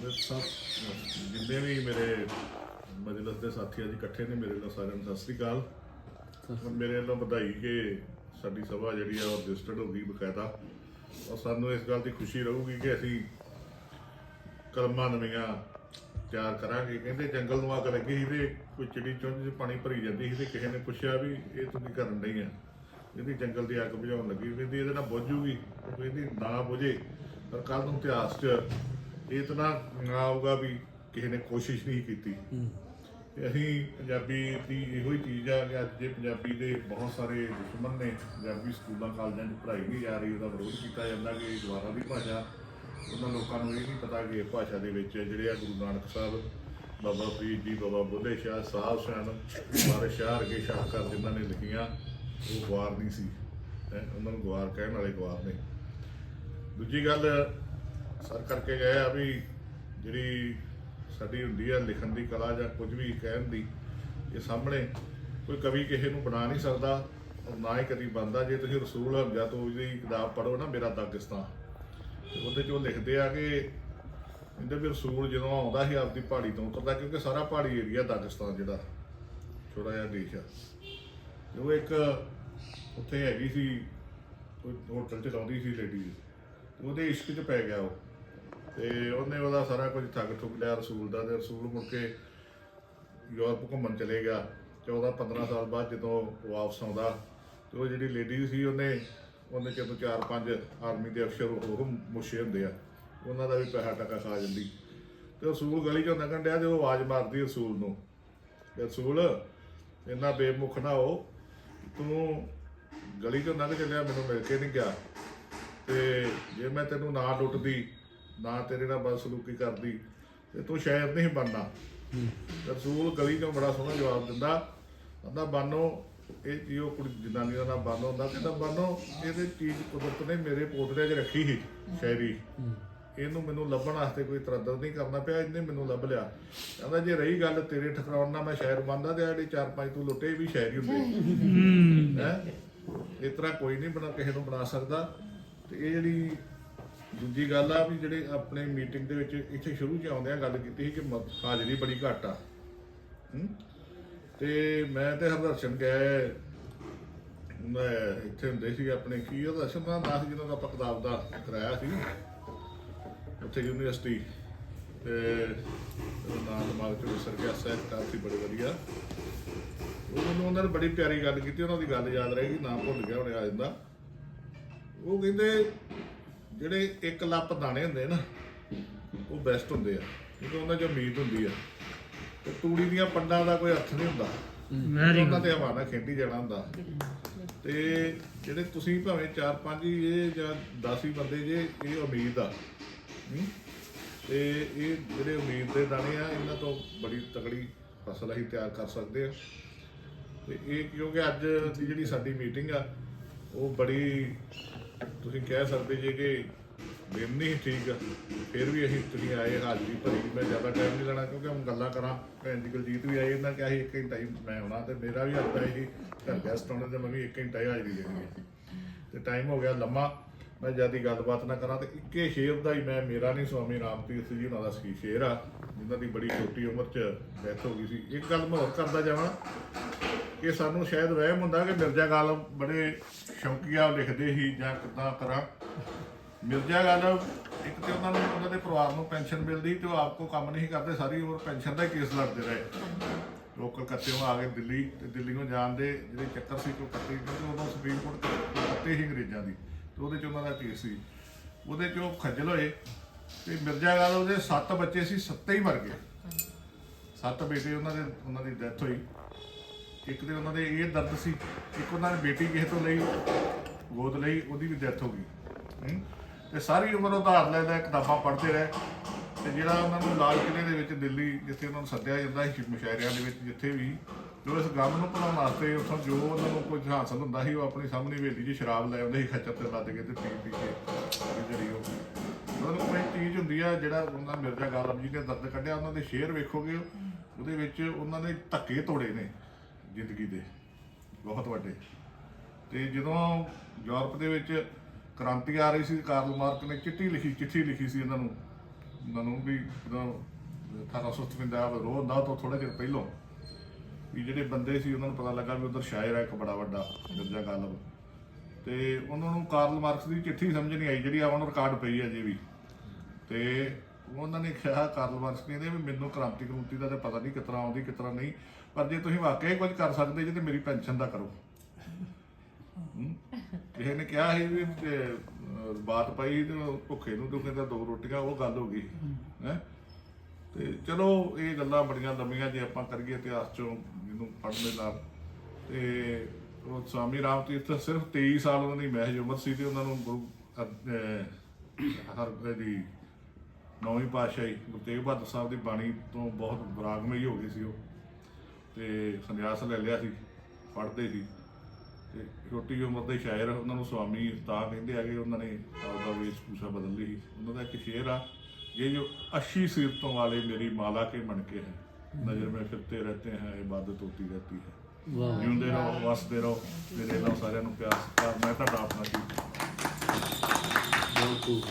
ਮੇਰੇ ਸਭ ਜਿੰਨੇ ਵੀ ਮੇਰੇ ਮਜਲਿਸ ਦੇ ਸਾਥੀ ਅੱਜ ਇਕੱਠੇ ਨੇ ਮੇਰੇ ਨਾਲ ਸਾਰਿਆਂ ਨੂੰ ਸਤਿ ਸ੍ਰੀ ਅਕਾਲ। ਔਰ ਮੇਰੇ ਵੱਲੋਂ ਵਧਾਈ ਕਿ ਸਾਡੀ ਸਭਾ ਜਿਹੜੀ ਆ ਉਹ ਰਜਿਸਟਰਡ ਹੋ ਗਈ ਬਕਾਇਦਾ। ਔਰ ਸਾਨੂੰ ਇਸ ਗੱਲ ਦੀ ਖੁਸ਼ੀ ਰਹੂਗੀ ਕਿ ਅਸੀਂ ਕਲਮਾਂ ਨਵੀਆਂ ਤਿਆਰ ਕਰਾਂਗੇ। ਕਹਿੰਦੇ ਜੰਗਲ ਨੂੰ ਅੱਗ ਲੱਗੀ ਸੀ ਤੇ ਕੋਈ ਚਿੜੀ ਚੁੰਝ 'ਚ ਪਾਣੀ ਭਰੀ ਜਾਂਦੀ ਸੀ ਤੇ ਕਿਸੇ ਨੇ ਪੁੱਛਿਆ ਵੀ ਇਹ ਤੁਸੀਂ ਕਰਨ ਨਹੀਂ ਆ? ਇਹਦੀ ਜੰਗਲ ਦੀ ਅੱਗ ਬੁਝਾਉਣ ਲੱਗੀ। ਕਹਿੰਦੀ ਇਹਦੇ ਨਾਲ ਬੁਝੂਗੀ ਕਹਿੰਦੀ ਨਾ ਬੁਝੇ ਪਰ ਕੱਲ ਨੂੰ ਇਤਿਹਾਸ 'ਚ ਇਹ ਤਾਂ ਨਾ ਆਊਗਾ ਵੀ ਕਿਸੇ ਨੇ ਕੋਸ਼ਿਸ਼ ਨਹੀਂ ਕੀਤੀ। ਅਸੀਂ ਪੰਜਾਬੀ ਦੀ ਇਹੋ ਹੀ ਚੀਜ਼ ਆ ਕਿ ਅੱਜ ਜੇ ਪੰਜਾਬੀ ਦੇ ਬਹੁਤ ਸਾਰੇ ਦੁਸ਼ਮਣ ਨੇ ਪੰਜਾਬੀ ਸਕੂਲਾਂ ਕਾਲਜਾਂ 'ਚ ਪੜ੍ਹਾਈ ਨਹੀਂ ਜਾ ਰਹੀ ਉਹਦਾ ਵਿਰੋਧ ਕੀਤਾ ਜਾਂਦਾ ਕਿ ਇਹ ਦੁਆਰਾ ਦੀ ਭਾਸ਼ਾ ਉਹਨਾਂ ਲੋਕਾਂ ਨੂੰ ਇਹ ਨਹੀਂ ਪਤਾ ਕਿ ਇਹ ਭਾਸ਼ਾ ਦੇ ਵਿੱਚ ਜਿਹੜੇ ਆ ਗੁਰੂ ਨਾਨਕ ਸਾਹਿਬ ਬਾਬਾ ਫਰੀਦ ਜੀ ਬਾਬਾ ਬੁੱਲੇ ਸ਼ਾਹ ਸਾਹਿਬ ਸਨ ਬਾਰੇ ਸ਼ਾਹ ਅਰਗੇ ਸ਼ਾਹਕਾਰ ਜਿਨ੍ਹਾਂ ਨੇ ਲਿਖੀਆਂ ਉਹ ਗਵਾਰ ਨਹੀਂ ਸੀ। ਉਹਨਾਂ ਨੂੰ ਗਵਾਰ ਕਹਿਣ ਵਾਲੇ ਗਵਾਰ ਨੇ। ਦੂਜੀ ਗੱਲ ਸਰ ਕਰਕੇ ਗਏ ਆ ਵੀ ਜਿਹੜੀ ਸਾਡੀ ਹੁੰਦੀ ਆ ਲਿਖਣ ਦੀ ਕਲਾ ਜਾਂ ਕੁਝ ਵੀ ਕਹਿਣ ਦੀ, ਇਹ ਸਾਹਮਣੇ ਕੋਈ ਕਵੀ ਕਿਸੇ ਨੂੰ ਬਣਾ ਨਹੀਂ ਸਕਦਾ ਔਰ ਨਾ ਹੀ ਕਦੀ ਬਣਦਾ। ਜੇ ਤੁਸੀਂ ਰਸੂਲ ਹਮਜ਼ਾ ਤੋਂ ਉਹਦੀ ਕਿਤਾਬ ਪੜ੍ਹੋ ਨਾ, ਮੇਰਾ ਦਾਗਿਸਤਾਨ ਤੇ ਉਹਦੇ 'ਚ ਉਹ ਲਿਖਦੇ ਆ ਕਿ ਕਹਿੰਦੇ ਵੀ ਰਸੂਲ ਜਦੋਂ ਆਉਂਦਾ ਸੀ ਆਪਦੀ ਪਹਾੜੀ ਤੋਂ ਉਤਰਦਾ, ਕਿਉਂਕਿ ਸਾਰਾ ਪਹਾੜੀ ਏਰੀਆ ਦਾਗਿਸਤਾਨ ਜਿਹੜਾ ਛੋਟਾ ਜਿਹਾ ਦੇਸ਼ ਆ। ਤੇ ਉਹ ਇੱਕ ਉੱਥੇ ਹੈਗੀ ਸੀ ਹੋਟਲ 'ਚ ਲਾਉਂਦੀ ਸੀ ਲੇਡੀ ਉਹਦੇ ਇਸ਼ਕ 'ਚ ਪੈ ਗਿਆ ਉਹ। ਤੇ ਉਹਨੇ ਉਹਦਾ ਸਾਰਾ ਕੁਝ ਠੱਗ ਠੁੱਕ ਲਿਆ, ਰਸੂਲ ਦਾ ਤੇ ਰਸੂਲ ਮੁੜ ਕੇ ਯੂਰਪ ਘੁੰਮਣ ਚਲੇ ਗਿਆ 14 15 ਸਾਲ ਬਾਅਦ ਜਦੋਂ ਵਾਪਸ ਆਉਂਦਾ ਤੇ ਉਹ ਜਿਹੜੀ ਲੇਡੀ ਸੀ ਉਹਨੇ ਉਹਨੇ ਜਦੋਂ ਚਾਰ ਪੰਜ ਆਰਮੀ ਦੇ ਅਫਸਰ ਉਹ ਮੁਸ਼ੇ ਹੁੰਦੇ ਆ, ਉਹਨਾਂ ਦਾ ਵੀ ਪੈਸਾ ਟਕਾ ਖਾ ਜਾਂਦੀ। ਤੇ ਰਸੂਲ ਗਲੀ ਚੋਂ ਲੰਘਣ ਡਿਆ ਤੇ ਉਹ ਆਵਾਜ਼ ਮਾਰਦੀ ਰਸੂਲ ਨੂੰ ਕਿ ਰਸੂਲ, ਇੰਨਾ ਬੇਮੁਖ ਨਾ ਹੋ, ਤੂੰ ਗਲੀ ਚੋਂ ਲੰਘ ਚੱਲਿਆ, ਮੈਨੂੰ ਮਿਲ ਕੇ ਨਹੀਂ ਗਿਆ। ਤੇ ਜੇ ਮੈਂ ਤੈਨੂੰ ਨਾ ਲੁੱਟਦੀ ਨਾ ਤੇਰੇ ਨਾਲ ਬਦਸਲੂਕੀ ਕਰਦੀ ਤੇ ਤੂੰ ਸ਼ਾਇਦ ਨਹੀਂ ਬਣਨਾ। ਰਸੂਲ ਗਲੀ ਚੋਂ ਬੜਾ ਸੋਹਣਾ ਜਵਾਬ ਦਿੰਦਾ ਕਹਿੰਦਾ ਬਾਨੋ ਇਹ ਜੀ ਉਹ ਕੁੜੀ ਜਨਾਨੀ ਦਾ ਨਾਮ ਬਾਨੋ ਹੁੰਦਾ ਕਹਿੰਦਾ ਬਾਨੋ ਇਹਦੇ ਚੀਜ਼ ਕੁਦਰਤ ਨੇ ਮੇਰੇ ਪੋਤਰੇ 'ਚ ਰੱਖੀ ਸੀ ਸ਼ਾਇਰੀ। ਇਹਨੂੰ ਮੈਨੂੰ ਲੱਭਣ ਵਾਸਤੇ ਕੋਈ ਤਰੱਦਦ ਨਹੀਂ ਕਰਨਾ ਪਿਆ ਇਹਨੇ ਮੈਨੂੰ ਲੱਭ ਲਿਆ। ਕਹਿੰਦਾ ਜੇ ਰਹੀ ਗੱਲ ਤੇਰੇ ਠਕਰਾਉਣ ਨਾਲ ਮੈਂ ਸ਼ਾਇਰ ਬਣਦਾ ਤੇ ਜਿਹੜੇ ਚਾਰ ਪੰਜ ਤੂੰ ਲੁੱਟੇ ਵੀ ਸ਼ਾਇਰ ਹੀ। ਹੁੰਦੇ ਹੈ? ਇਸ ਤਰ੍ਹਾਂ ਕੋਈ ਨਹੀਂ ਬਣਾ ਕਿਸੇ ਨੂੰ ਬਣਾ ਸਕਦਾ। ਤੇ ਇਹ ਜਿਹੜੀ ਦੂਜੀ ਗੱਲ ਆ ਵੀ ਜਿਹੜੇ ਆਪਣੇ ਮੀਟਿੰਗ ਦੇ ਵਿੱਚ ਇੱਥੇ ਸ਼ੁਰੂ ਚ ਆਉਂਦਿਆਂ ਗੱਲ ਕੀਤੀ ਸੀ ਕਿ ਮ- ਹਾਜ਼ਰੀ ਬੜੀ ਘੱਟ ਆ। ਹੂੰ? ਤੇ ਮੈਂ ਤੇ ਹਰਦਰਸ਼ਨ ਗਏ। ਮੈਂ ਇੱਥੇ ਹੁੰਦੇ ਸੀ ਆਪਣੇ ਕੀ ਉਹਦਾ ਅਸਲ ਦਾ ਨਾਮ ਜਿਹਨਾਂ ਦਾ ਆਪਾਂ ਕਿਤਾਬ ਦਾ ਕਰਾਇਆ ਸੀ। ਉੱਥੇ ਯੂਨੀਵਰਸਿਟੀ। ਤੇ ਉਹਦਾ ਨਾਮ ਦਿਮਾਗ ਚੋਂ ਵਿਸਰ ਗਿਆ, ਸਹਿਤ ਕਿਤਾਬ ਸੀ ਬੜੀ ਵਧੀਆ। ਉਹ ਮੈਨੂੰ ਉਹਨਾਂ ਨੇ ਬੜੀ ਪਿਆਰੀ ਗੱਲ ਕੀਤੀ, ਉਹਨਾਂ ਦੀ ਗੱਲ ਯਾਦ ਰਹੇਗੀ ਨਾ ਭੁੱਲ ਗਿਆ ਹੁਣੇ ਆ ਜਾਂਦਾ ਉਹ ਕਹਿੰਦੇ ਜਿਹੜੇ ਇੱਕ ਲੱਪ ਦਾਣੇ ਹੁੰਦੇ ਨਾ ਉਹ ਬੈਸਟ ਹੁੰਦੇ ਆ। ਕਿਉਂਕਿ ਉਹਨਾਂ 'ਚ ਉਮੀਦ ਹੁੰਦੀ ਆ। ਤੇ ਤੂੜੀ ਦੀਆਂ ਪੰਡਾਂ ਦਾ ਕੋਈ ਅਰਥ ਨਹੀਂ ਹੁੰਦਾ। ਵੈਰੀ ਉਹਨਾਂ ਤੇ ਹਵਾਨਾ ਖੇਡੀ ਜਾਣਾ ਹੁੰਦਾ। ਤੇ ਜਿਹੜੇ ਤੁਸੀਂ ਭਾਵੇਂ 4-5 ਹੀ ਇਹ ਜਾਂ 10 ਹੀ ਬੰਦੇ ਜੇ ਇਹ ਉਮੀਦ ਆ। ਹੂੰ? ਤੇ ਇਹ ਜਿਹੜੇ ਉਮੀਦ ਦੇ ਦਾਣੇ ਆ ਇਹਨਾਂ ਤੋਂ ਬੜੀ ਤਕੜੀ ਫਸਲ ਅਸੀਂ ਤਿਆਰ ਕਰ ਸਕਦੇ ਆ। ਤੇ ਇਹ ਕਿਉਂਕਿ ਅੱਜ ਦੀ ਜਿਹੜੀ ਸਾਡੀ ਮੀਟਿੰਗ ਆ ਉਹ ਬੜੀ ਤੁਸੀਂ ਕਹਿ ਸਕਦੇ ਜੇ ਕਿ ਦਿਨ ਨਹੀਂ ਠੀਕ, ਫਿਰ ਵੀ ਅਸੀਂ ਤੁਸੀਂ ਆਏ ਹਾਜ਼ਰੀ ਭਰੀ ਮੈਂ ਜ਼ਿਆਦਾ ਟਾਈਮ ਨਹੀਂ ਲੈਣਾ ਕਿਉਂਕਿ ਹੁਣ ਗੱਲਾਂ ਕਰਾਂ। ਭੈਣ ਜੀ ਕੁਲਜੀਤ ਵੀ ਆਈ ਇਹਨਾਂ ਕਿਹਾ ਸੀ ਇੱਕ ਘੰਟਾ ਹੀ ਮੈਂ ਆਉਣਾ ਤੇ ਮੇਰਾ ਵੀ ਹੱਥ ਹੈ ਘਰ ਗੈਸਟ ਆਉਣੇ ਤੇ ਮੈਂ ਵੀ ਇੱਕ ਘੰਟਾ ਹੀ ਹਾਜ਼ਰੀ ਦੇਣੀ ਹੈ ਤੇ ਟਾਈਮ ਹੋ ਗਿਆ ਲੰਮਾ, ਮੈਂ ਜਿਆਦੀ ਗੱਲਬਾਤ ਨਾ ਕਰਾਂ ਤੇ ਇੱਕੇ ਸ਼ੇਰ ਦਾ ਹੀ ਮੈਂ, ਮੇਰਾ ਨਹੀਂ ਸਵਾਮੀ ਰਾਮਤੀਰਥ ਜੀ ਉਹਨਾਂ ਦਾ ਸੀ ਸ਼ੇਰ ਆ, ਜਿਨ੍ਹਾਂ ਦੀ ਬੜੀ ਛੋਟੀ ਉਮਰ 'ਚ ਡੈਥ ਹੋ ਗਈ ਸੀ। ਇੱਕ ਗੱਲ ਮੈਂ ਹੋਰ ਕਰਦਾ ਜਾਵਾਂ ਕਿ ਸਾਨੂੰ ਸ਼ਾਇਦ ਵਹਿਮ ਹੁੰਦਾ ਕਿ ਮਿਰਜ਼ਾ ਗਾਲਬ ਬੜੇ ਸ਼ੌਕੀਆ ਲਿਖਦੇ ਸੀ ਜਾਂ ਕਿੱਦਾਂ ਕਰਾਂ ਮਿਰਜ਼ਾ ਗਾਲਬ ਇੱਕ ਤੇ ਉਹਨਾਂ ਨੂੰ, ਉਹਨਾਂ ਦੇ ਪਰਿਵਾਰ ਨੂੰ ਪੈਨਸ਼ਨ ਮਿਲਦੀ ਤੇ ਉਹ ਆਪ ਕੋ ਕੰਮ ਨਹੀਂ ਕਰਦੇ, ਸਾਰੀ ਉਮਰ ਪੈਨਸ਼ਨ ਦਾ ਹੀ ਕੇਸ ਲੜਦੇ ਰਹੇ। ਲੋਕ ਕਲਕੱਤੇੋਂ ਆ ਕੇ ਦਿੱਲੀ ਤੇ ਦਿੱਲੀੋਂ ਜਾਣ ਦੇ ਜਿਹੜੇ ਚੱਕਰ ਸੀ ਕੋਈ ਕੱਤੇ ਕਿਉਂਕਿ ਉਦੋਂ ਸੁਪਰੀਮ ਕੋਰਟ ਕੱਤੇ ਸੀ ਅੰਗਰੇਜ਼ਾਂ ਦੀ ਤੇ ਉਹਦੇ ਚ ਉਹਨਾਂ ਦਾ ਕੇਸ ਸੀ। ਉਹਦੇ ਚ ਉਹ ਖੱਜਲ ਹੋਏ ਤੇ ਮਿਰਜ਼ਾ ਗਾਲਬ ਦੇ ਸੱਤ ਬੱਚੇ ਸੀ, ਸੱਤੇ ਹੀ ਮਰ ਗਏ। ਸੱਤ ਬੇਟੇ ਉਹਨਾਂ ਦੇ, ਉਹਨਾਂ ਦੀ ਡੈਥ ਹੋਈ। ਇੱਕ ਤੇ ਉਹਨਾਂ ਦੇ ਇਹ ਦਰਦ ਸੀ, ਇੱਕ ਉਹਨਾਂ ਨੇ ਬੇਟੀ ਕਿਸੇ ਤੋਂ ਲਈ, ਗੋਦ ਲਈ, ਉਹਦੀ ਵੀ ਡੈਥ ਹੋ ਗਈ। ਹੂੰ? ਤੇ ਸਾਰੀ ਉਮਰ ਉਹ ਉਧਾਰ ਲੈ ਲੈ, ਕਿਤਾਬਾਂ ਪੜ੍ਹਦੇ ਰਹੇ। ਤੇ ਜਿਹੜਾ ਉਹਨਾਂ ਨੂੰ ਲਾਲ ਕਿਲੇ ਦੇ ਵਿੱਚ ਦਿੱਲੀ, ਜਿੱਥੇ ਉਹਨਾਂ ਨੂੰ ਸੱਦਿਆ ਜਾਂਦਾ ਸੀ, ਮੁਸ਼ਾਇਰਿਆਂ ਦੇ ਵਿੱਚ, ਜਿੱਥੇ ਵੀ, ਜੋ ਇਸ ਗਮ ਨੂੰ ਭੁਲਾਉਣ ਵਾਸਤੇ ਉੱਥੋਂ ਜੋ ਉਹਨਾਂ ਨੂੰ ਕੁਝ ਹਾਸਲ ਹੁੰਦਾ ਸੀ, ਉਹ ਆਪਣੀ ਸਾਹਮਣੇ ਹਵੇਲੀ 'ਚ ਸ਼ਰਾਬ ਲੈ ਆਉਂਦੇ ਸੀ, ਖੱਚਰ ਤੇ ਲੱਦ ਕੇ ਤੇ ਪੀ ਪੀ ਕੇ ਜਿਹੜੀ ਉਹ ਉਹਨਾਂ ਨੂੰ ਕੋਈ ਚੀਜ਼ ਹੁੰਦੀ ਆ, ਜਿਹੜਾ ਉਹਨਾਂ ਮਿਰਜ਼ਾ ਗਾਲਬ ਜੀ ਨੇ ਦਰਦ ਕੱਢਿਆ, ਉਹਨਾਂ ਦੇ ਸ਼ੇਰ ਵੇਖੋਗੇ, ਉਹਦੇ ਵਿੱਚ ਉਹਨਾਂ ਨੇ ਧੱਕੇ ਤੋੜੇ ਨੇ। ਜ਼ਿੰਦਗੀ ਦੇ, ਬਹੁਤ ਵੱਡੇ। ਤੇ ਜਦੋਂ ਯੂਰਪ ਦੇ ਵਿੱਚ ਕ੍ਰਾਂਤੀ ਆ ਰਹੀ ਸੀ, ਕਾਰਲ ਮਾਰਕ ਨੇ ਚਿੱਠੀ ਲਿਖੀ ਚਿੱਠੀ ਲਿਖੀ ਸੀ ਇਹਨਾਂ ਨੂੰ। ਉਹਨਾਂ ਨੂੰ ਵੀ ਜਦੋਂ 1857 ਦਾ ਰੋਹ ਹੁੰਦਾ ਤੋਂ ਥੋੜਾ ਚਿਰ ਪਹਿਲਾਂ ਵੀ ਜਿਹੜੇ ਬੰਦੇ ਸੀ, ਉਹਨਾਂ ਨੂੰ ਪਤਾ ਲੱਗਾ ਵੀ ਉਧਰ ਸ਼ਾਇਰ ਹੈ ਇੱਕ ਬੜਾ ਵੱਡਾ ਮਿਰਜ਼ਾ ਗਾਲਬ ਤੇ ਉਹਨਾਂ ਨੂੰ ਕਾਰਲ ਮਾਰਕਸ ਦੀ ਚਿੱਠੀ ਸਮਝ ਨਹੀਂ ਆਈ, ਜਿਹੜੀ ਆ ਆਉਣ ਰਿਕਾਰਡ ਪਈ ਹੈ ਅਜੇ ਵੀ। ਤੇ ਉਹਨਾਂ ਨੇ ਕਿਹਾ ਕਾਰਲ ਮਾਰਕਸ ਕਹਿੰਦੇ ਵੀ ਮੈਨੂੰ ਕ੍ਰਾਂਤੀ ਕਰੂੰਤੀ ਦਾ ਤਾਂ ਪਤਾ ਨਹੀਂ ਕਿਤਨਾ ਆਉਂਦੀ ਕਿਤਨਾ ਨਹੀਂ। ਪਰ ਜੇ ਤੁਸੀਂ ਵਾਕਿਆ ਹੀ ਕੁਝ ਕਰ ਸਕਦੇ ਜੇ ਤੇ ਮੇਰੀ ਪੈਨਸ਼ਨ ਦਾ ਕਰੋ। ਹਮ? ਕਿਸੇ ਨੇ ਕਿਹਾ ਸੀ ਵੀ ਤੇ, ਅਹ, ਬਾਤ ਪਈ ਤੇ ਉਹ ਭੁੱਖੇ ਨੂੰ ਦੁਖੇ ਦਾ ਦੋ ਰੋਟੀਆਂ ਉਹ ਗੱਲ ਹੋ ਗਈ। ਹੈ? ਤੇ ਚਲੋ ਇਹ ਗੱਲਾਂ ਬੜੀਆਂ ਲੰਮੀਆਂ ਜੇ ਆਪਾਂ ਕਰੀਏ ਇਤਿਹਾਸ ਚੋਂ ਇਹਨੂੰ ਪੜ੍ਹਨ ਦੇ ਨਾਲ। ਤੇ ਉਹ ਸਵਾਮੀ ਰਾਮ ਤੀਰਥ ਸਿਰਫ 23 ਸਾਲ ਉਹਨਾਂ ਦੀ ਮਹਿਜ ਉਮਰ ਸੀ ਤੇ ਉਹਨਾਂ ਨੂੰ ਗੁਰੂ ਅਹ, ਹਰ ਦੀ ਨੌਵੀਂ ਪਾਤਸ਼ਾਹੀ ਗੁਰੂ ਤੇਗ ਬਹਾਦਰ ਸਾਹਿਬ ਦੀ ਬਾਣੀ ਤੋਂ ਬਹੁਤ ਵਿਰਾਗਮਈ ਹੋ ਗਏ ਸੀ ਉਹ। ਤੇ ਸੰਨਿਆਸ ਲੈ ਲਿਆ ਸੀ ਪੜ੍ਹਦੇ ਸੀ। ਤੇ ਛੋਟੀ ਉਮਰ ਦੇ ਸ਼ਾਇਰ ਉਹਨਾਂ ਨੂੰ ਸਵਾਮੀ ਤਾਂ ਕਹਿੰਦੇ ਆ ਕਿ ਉਹਨਾਂ ਨੇ ਆਪਦਾ ਵੇਸ਼ ਪੂਸ਼ਾ ਬਦਲ ਲਈ। ਉਹਨਾਂ ਦਾ ਇੱਕ ਸ਼ੇਰ ਆ ਇਹ ਜੋ ਅੱਛੀ ਸਿਰਤੋਂ ਵਾਲੇ ਮੇਰੀ ਮਾਲਾ ਕੇ ਮਣਕੇ ਹੈ ਨਜ਼ਰ ਮੇ ਫਿਰਤੇ ਰਹਤੇ ਹੈ ਇਬਾਦਤ ਹੋਤੀ ਰਹਤੀ ਹੈ। ਵਾਹ। ਜਿਉਂਦੇ ਰਹੋ ਵਸਦੇ ਰਹੋ ਮੇਰੇ ਨਾਲ ਸਾਰਿਆਂ ਨੂੰ ਪਿਆਰ ਸਤਿਕਾਰ ਮੈਂ ਤੁਹਾਡਾ ਆਪਣਾ ਜੀ। ਬਹੁਤ ਖੂਬ